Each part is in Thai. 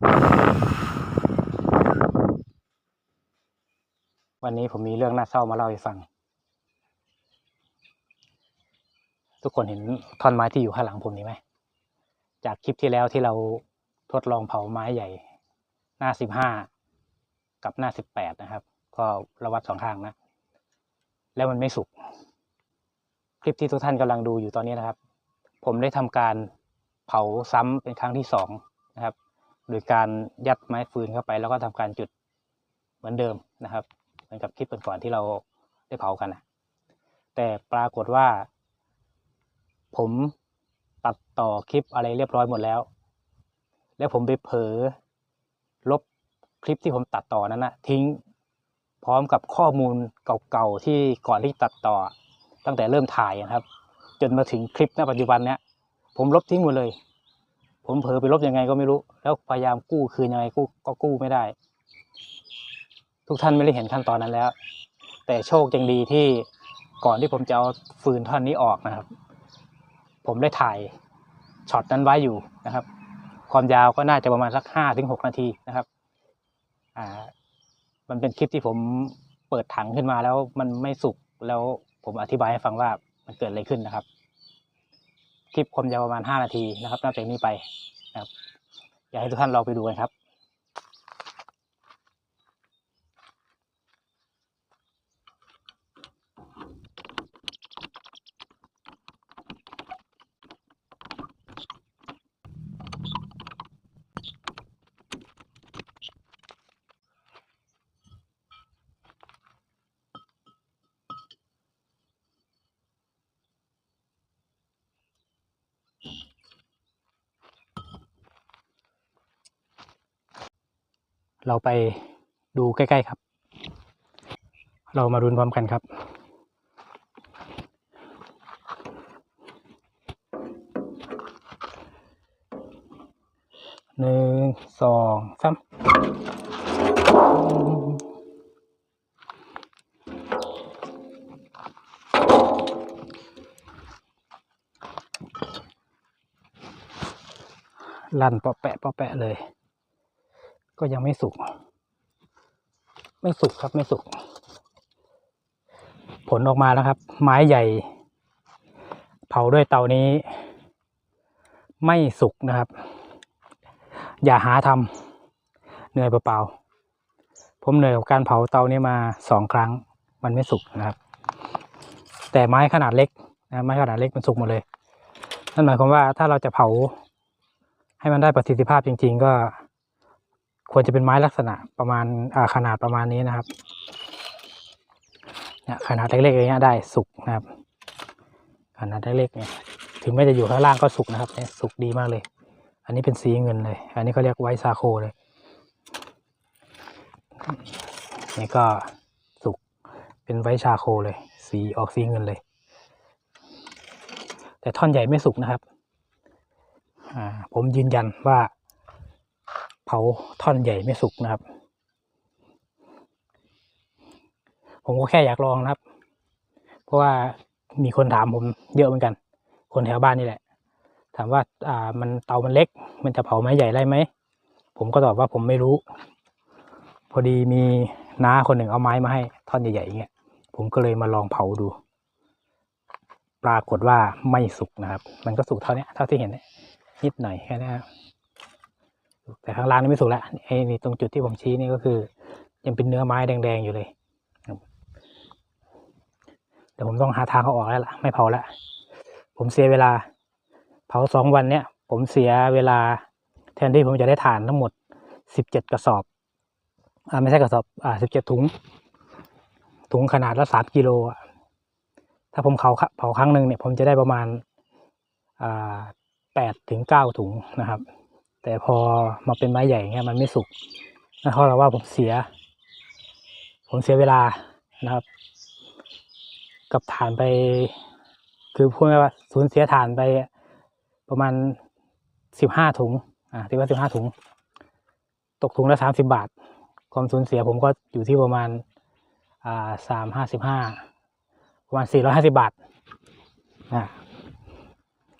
วันนี้ผมมีเรื่องน่าเศร้ามาเล่าให้ฟัง ทุกคนเห็นท่อนไม้ที่อยู่ข้างหลังผมนี้ไหม จากคลิปที่แล้วที่เราทดลองเผาไม้ใหญ่ หน้าสิบห้ากับหน้าสิบแปดนะครับ ก็ระวัดสองข้างนะ แล้วมันไม่สุก คลิปที่ทุกท่านกำลังดูอยู่ตอนนี้นะครับ ผมได้ทำการเผาซ้ำเป็นครั้งที่สองนะครับ โดยการยัดไม้ฟืนเข้าไป แล้วก็ทำการจุดเหมือนเดิมนะครับ เหมือนกับคลิปก่อนๆที่เราได้เผากันนะแต่ปรากฏว่า ผมตัดต่อคลิปอะไรเรียบร้อยหมดแล้ว แล้วผมไปเผลอลบคลิปที่ผมตัดต่อนั้นนะทิ้งพร้อมกับข้อมูลเก่าๆที่ก่อนที่ตัดต่อ ตั้งแต่เริ่มถ่ายนะครับ จนมาถึงคลิปณปัจจุบันเนี้ยผมลบทิ้งหมดเลย ผมเผลอไปลบยังไงก็ไม่รู้ แล้วพยายามกู้คืนยังไงกู้ก็กู้ไม่ได้ ทุกท่านไม่ได้เห็นขั้นตอนนั้นแล้ว แต่โชคยังดีที่ก่อนที่ผมจะเอาฟืนท่อนนี้ออกนะครับ ผมได้ถ่ายช็อตนั้นไว้อยู่นะครับ ความยาวก็น่าจะประมาณสักห้าถึงหกนาทีนะครับอ่ามันเป็นคลิปที่ผมเปิดถังขึ้นมาแล้วมันไม่สุกแล้วผมอธิบายให้ฟังว่ามันเกิดอะไรขึ้นนะครับ ลิปความยาวประมาณห้านาทีนะครับตั้งแต่นี้ไปนะครับอยากให้ทุกท่านลองไปดูกันครับ เราไปดูใกล้ๆครับ เรามารุนพร้อมกันครับหนึ่งสองสามลั่นเปาะแปะเปาะแปะเลย ก็ยังไม่สุก ไม่สุกครับไม่สุก ผลออกมาแล้วครับ ไม้ใหญ่ เผาด้วยเตานี้ ไม่สุกนะครับ อย่าหาทำเหนื่อยเปล่าๆผมเหนื่อยกับการเผาเตานี้มาสองครั้ง มันไม่สุกนะครับ แต่ไม้ขนาดเล็กนะไม้ขนาดเล็กมันสุกหมดเลยนั่นหมายความว่าถ้าเราจะเผาให้มันได้ประสิทธิภาพจริง ๆ ก็ ควรจะเป็นไม้ลักษณะประมาณาขนาดประมาณนี้นะครับเนี่ยขนาดเล็กๆอย่างเงี้ยได้สุกนะครับ ขนาดเล็กๆเนี่ยถึงแม้จะอยู่ข้างล่างก็สุกนะครับเนี่ยสุกดีมากเลย อันนี้เป็นสีเงินเลย อันนี้เขาเรียกไวซาโคเลยนี่ก็สุกเป็นไวชาโคเลย สีออกสีเงินเลย แต่ท่อนใหญ่ไม่สุกนะครับผมยืนยันว่า เผาท่อนใหญ่ไม่สุกนะครับ ผมก็แค่อยากลองนะครับ เพราะว่ามีคนถามผมเยอะเหมือนกัน คนแถวบ้านนี่แหละ ถามว่าอ่ามันเตามันเล็ก มันจะเผาไม้ใหญ่ได้ไหม ผมก็ตอบว่าผมไม่รู้ พอดีมีน้าคนหนึ่งเอาไม้มาให้ท่อนใหญ่ๆอย่างเงี้ย ผมก็เลยมาลองเผาดู ปรากฏว่าไม่สุกนะครับ มันก็สุกเท่านี้เท่าที่เห็นนิดหน่อยแค่นี้ครับ แต่ข้างล่างนี่ไม่สุกแล้วไอ้นี่ตรงจุดที่ผมชี้นี่ก็คือ ยังเป็นเนื้อไม้แดงๆอยู่เลยเดี๋ยวผมต้องหาทางเขาออกแล้วล่ะไม่เผาแล้วผมเสียเวลา เผาสองวันเนี้ยผมเสียเวลา แทนที่ผมจะได้ถ่านทั้งหมดสิบเจ็ดกระสอบอ่าไม่ใช่กระสอบอ่าสิบเจ็ดถุง ถุงขนาดละสามกิโลอะถ้าผมเผาเผาครั้งหนึ่งเนี่ยผมจะได้ประมาณอ่าแปดถึงเก้าถุงนะครับ แต่พอมาเป็นไม้ใหญ่เงี้ยมันไม่สุกนั่นเพราะเราว่าผมเสีย ผมเสียเวลานะครับ กับฐานไป คือพูดง่ายว่าสูญเสียฐานไปประมาณสิบห้าถุง อ่าที่ว่าสิบห้าถุง ตกถุงละสามสิบาท ความสูญเสียผมก็อยู่ที่ประมาณอ่าสามห้าสิบห้าประมาณสี่ร้อยห้าสิบาทอ่า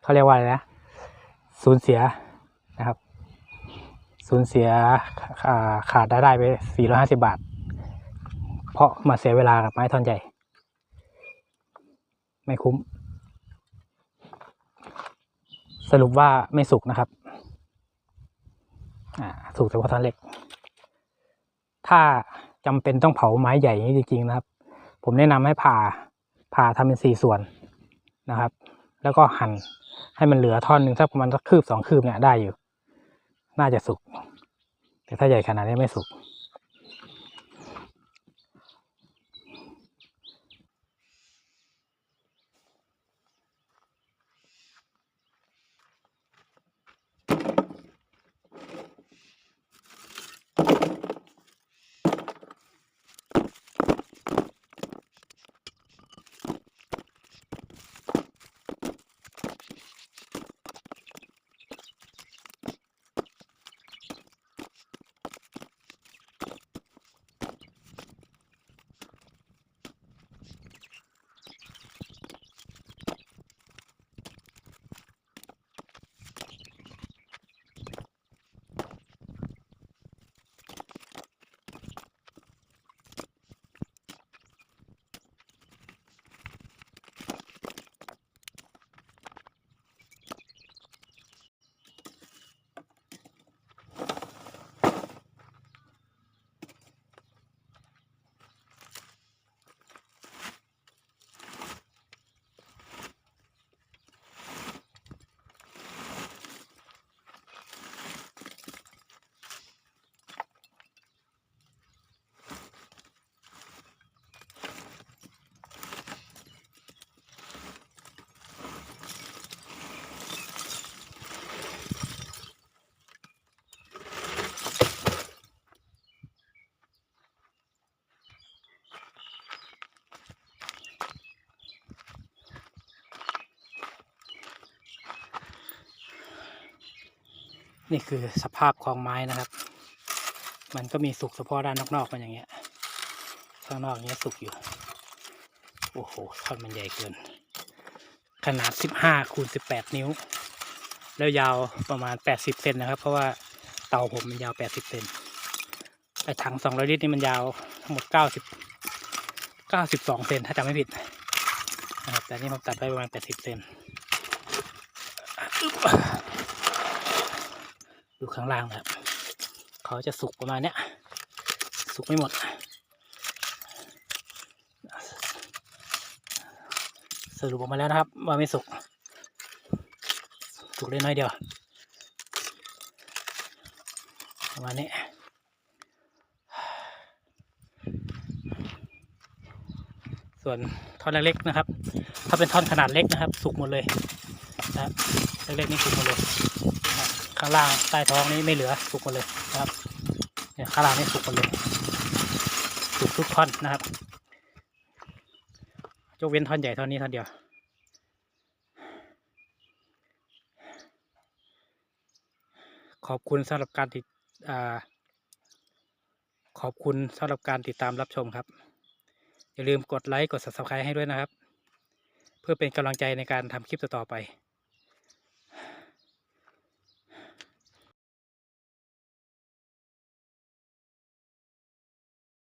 เขาเรียกว่าอะไรนะ สูญเสีย สูญเสียาขาดรายได้ไป 450 บาท เพราะมาเสียเวลากับไม้ท่อนใหญ่ ไม่คุ้ม สรุปว่าไม่สุกนะครับอ่าสุกเฉพาท่อนเล็ก ถ้าจำเป็นต้องเผาไม้ใหญ่นี้จริงๆนะครับ ผมแนะนำให้ผ่าผ่าทำเป็นสี่ส่วนนะครับ แล้วก็หั่นให้มันเหลือท่อนหนึ่งสักประมาณสักคืบสองคืบเนี่ยได้อยู่ น่าจะสุก แต่ถ้าใหญ่ขนาดนี้ไม่สุก นี่คือสภาพของไม้นะครับ มันก็มีสุกเฉพาะด้านนอกๆมันอย่างเงี้ย ข้างนอกเนี้ยสุกอยู่ โอ้โหท่อนมันใหญ่เกิน ขนาด 15คูณ18 นิ้ว แล้วยาวประมาณ 80 เซนนะครับ เพราะว่าเตาผมมันยาว 80 เซนไอถัง 200 ลิตรนี่มันยาวทั้งหมด 90 92 เซนถ้าจำไม่ผิดนะครับแต่นี่ผมตัดไปประมาณ 80 เซน ดูข้างล่างนะครับเขาจะสุกประมาณเนี้ยสุกไม่หมด สรุปออกมาแล้วนะครับว่าไม่สุกสุกได้น้อยเดียวประมาณนี้ส่วนท่อนเล็กๆนะครับ ถ้าเป็นท่อนขนาดเล็กนะครับ สุกหมดเลยนะครับเล็กๆนี่สุกหมดเลย ข้างล่างใต้ท้องนี้ไม่เหลือสุกหมดเลยนะครับเนี่ยข้างล่างนี่สุกหมดเลยสุกทุกท่อนนะครับยกเว้นท่อนใหญ่ท่อนนี้ท่อนเดียวขอบคุณสำหรับการติดอ่าขอบคุณสำหรับการติดตามรับชมครับ อย่าลืมกดไลค์ กด subscribe ให้ด้วยนะครับ เพื่อเป็นกำลังใจในการทำคลิปต่อๆไป